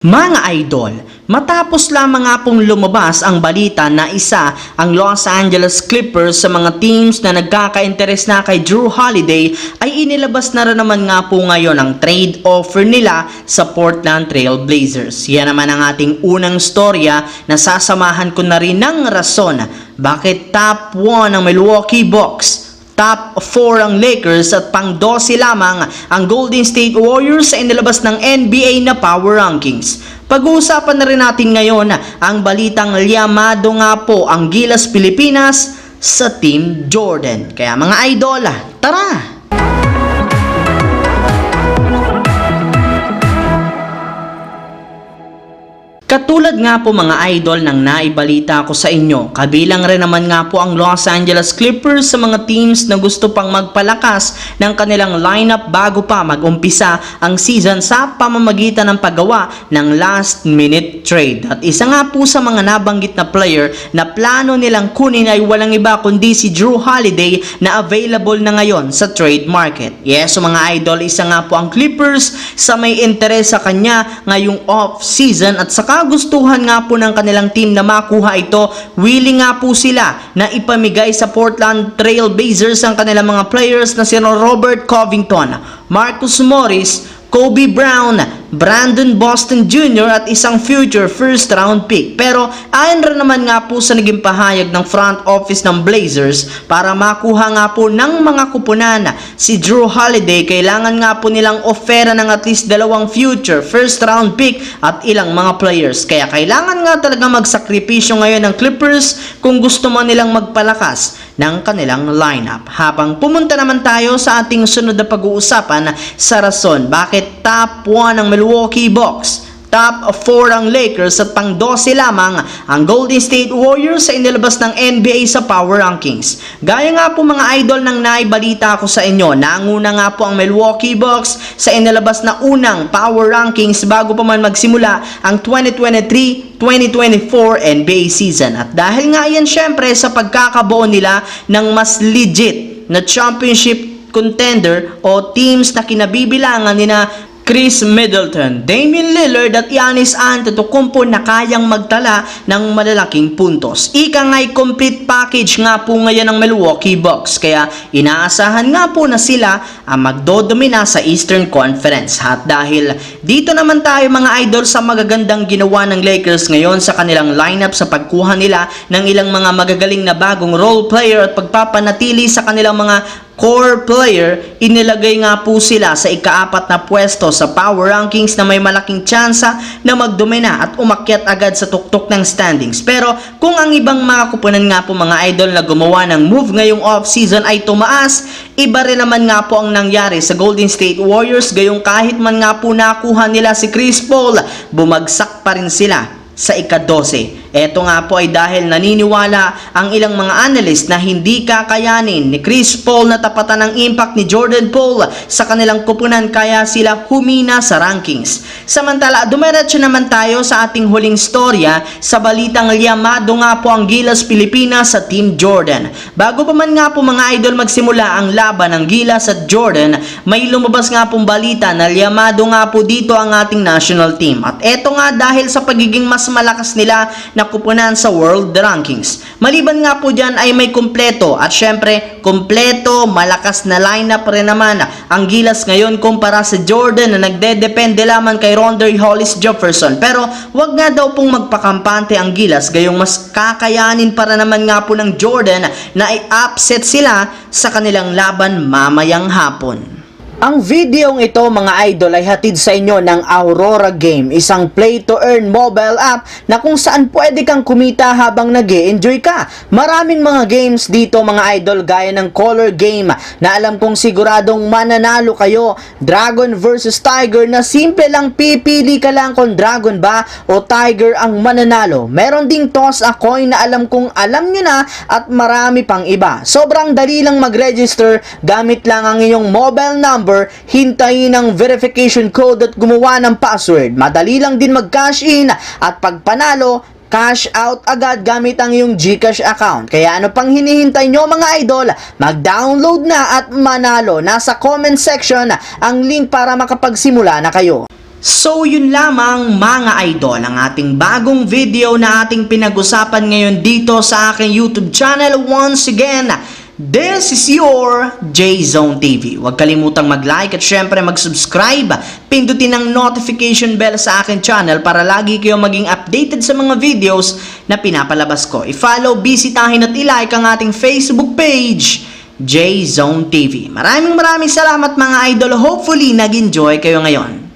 Mga idol, matapos lamang nga pong lumabas ang balita na isa ang Los Angeles Clippers sa mga teams na nagkaka-interes na kay Drew Holiday ay inilabas na rin naman nga po ngayon ang trade offer nila sa Portland Trail Blazers. Yan naman ang ating unang storya na sasamahan ko na rin ng rason bakit top 1 ang Milwaukee Bucks Top 4 ang Lakers at pang 12 lamang ang Golden State Warriors sa inilabas ng NBA na Power Rankings. Pag-uusapan na rin natin ngayon ang balitang liyamado nga po ang Gilas Pilipinas sa Team Jordan. Kaya mga idol, tara! Katulad nga po mga idol ng naibalita ko sa inyo, kabilang rin naman nga po ang Los Angeles Clippers sa mga teams na gusto pang magpalakas ng kanilang lineup bago pa mag-umpisa ang season sa pamamagitan ng paggawa ng last minute trade. At isa nga po sa mga nabanggit na player na plano nilang kunin ay walang iba kundi si Drew Holiday na available na ngayon sa trade market. Yes, so mga idol, isa nga po ang Clippers sa may interes sa kanya ngayong off-season at sa kagustuhan nga po ng kanilang team na makuha ito, willing nga po sila na ipamigay sa Portland Trail Blazers ang kanilang mga players na sino Robert Covington, Marcus Morris, Kobe Brown, Brandon Boston Jr. at isang future first round pick. Pero ayon rin naman nga po sa naging pahayag ng front office ng Blazers para makuha nga po ng mga kupunan si Drew Holiday, kailangan nga po nilang ofera ng at least dalawang future first round pick at ilang mga players. Kaya kailangan nga talaga magsakripisyo ngayon ng Clippers kung gusto man nilang magpalakas ng kanilang lineup. Habang pumunta naman tayo sa ating sunod na pag-uusapan sa rason bakit top 1 ang Milwaukee Bucks Top 4 ang Lakers at pang 12 lamang ang Golden State Warriors sa inilabas ng NBA sa Power Rankings. Gaya nga po mga idol ng naibalita ko sa inyo, nanguna nga po ang Milwaukee Bucks sa inilabas na unang Power Rankings bago pa man magsimula ang 2023-2024 NBA season. At dahil nga yan syempre sa pagkakabuo nila ng mas legit na championship contender o teams na kinabibilangan nina Chris Middleton, Damian Lillard at Giannis Antetokounmpo na kayang magtala ng malalaking puntos. Ika nga'y complete package nga po ngayon ng Milwaukee Bucks kaya inaasahan nga po na sila ang magdodomina sa Eastern Conference. At dahil dito naman tayo mga idol sa magagandang ginawa ng Lakers ngayon sa kanilang lineup sa pagkuha nila ng ilang mga magagaling na bagong role player at pagpapanatili sa kanilang mga core player, inilagay nga po sila sa ikaapat na pwesto sa power rankings na may malaking tsansa na magdomina at umakyat agad sa tuktok ng standings. Pero kung ang ibang mga kupunan nga po mga idol na gumawa ng move ngayong off-season ay tumaas, iba rin naman nga po ang nangyari sa Golden State Warriors gayong kahit man nga po nakuha nila si Chris Paul, bumagsak pa rin sila sa ika-12. Ito nga po ay dahil naniniwala ang ilang mga analyst na hindi kakayanin ni Chris Paul na tapatan ng impact ni Jordan Paul sa kanilang kupunan kaya sila humina sa rankings. Samantala, dumiretso naman tayo sa ating huling storya sa balitang liyamado nga po ang Gilas Pilipinas sa Team Jordan. Bago pa man nga po mga idol magsimula ang laban ng Gilas at Jordan, may lumabas nga pong balita na liyamado nga po dito ang ating national team. At eto nga dahil sa pagiging mas malakas nila na kupunan sa world rankings. Maliban nga po dyan ay may kumpleto at syempre kumpleto, malakas na lineup rin naman ang Gilas ngayon kumpara sa Jordan na nagdedepende lamang kay Rondre Hollis Jefferson. Pero wag nga daw pong magpakampante ang Gilas gayong mas kakayanin para naman nga po ng Jordan na i-upset sila sa kanilang laban mamayang hapon. Ang videong ito mga idol ay hatid sa inyo ng Aurora Game, isang play-to-earn mobile app na kung saan pwede kang kumita habang nag enjoy ka. Maraming mga games dito mga idol gaya ng Color Game na alam kong siguradong mananalo kayo. Dragon versus Tiger na simple lang pipili ka lang kung Dragon ba o Tiger ang mananalo. Meron ding toss a coin na alam kong alam nyo na at marami pang iba. Sobrang dali lang mag-register gamit lang ang iyong mobile number hintayin ang verification code at gumawa ng password. Madali lang din mag-cash in at pag panalo, cash out agad gamit ang iyong GCash account. Kaya ano pang hinihintay nyo mga idol? Mag-download na at manalo. Nasa comment section ang link para makapagsimula na kayo. So yun lamang mga idol ang ating bagong video na ating pinag-usapan ngayon dito sa aking YouTube channel. Once again, this is your J-Zone TV. Huwag kalimutang mag-like at syempre mag-subscribe. Pindutin ang notification bell sa aking channel para lagi kayo maging updated sa mga videos na pinapalabas ko. I-follow, bisitahin at i-like ang ating Facebook page. J-Zone TV. Maraming maraming salamat mga idol. Hopefully, nag-enjoy kayo ngayon.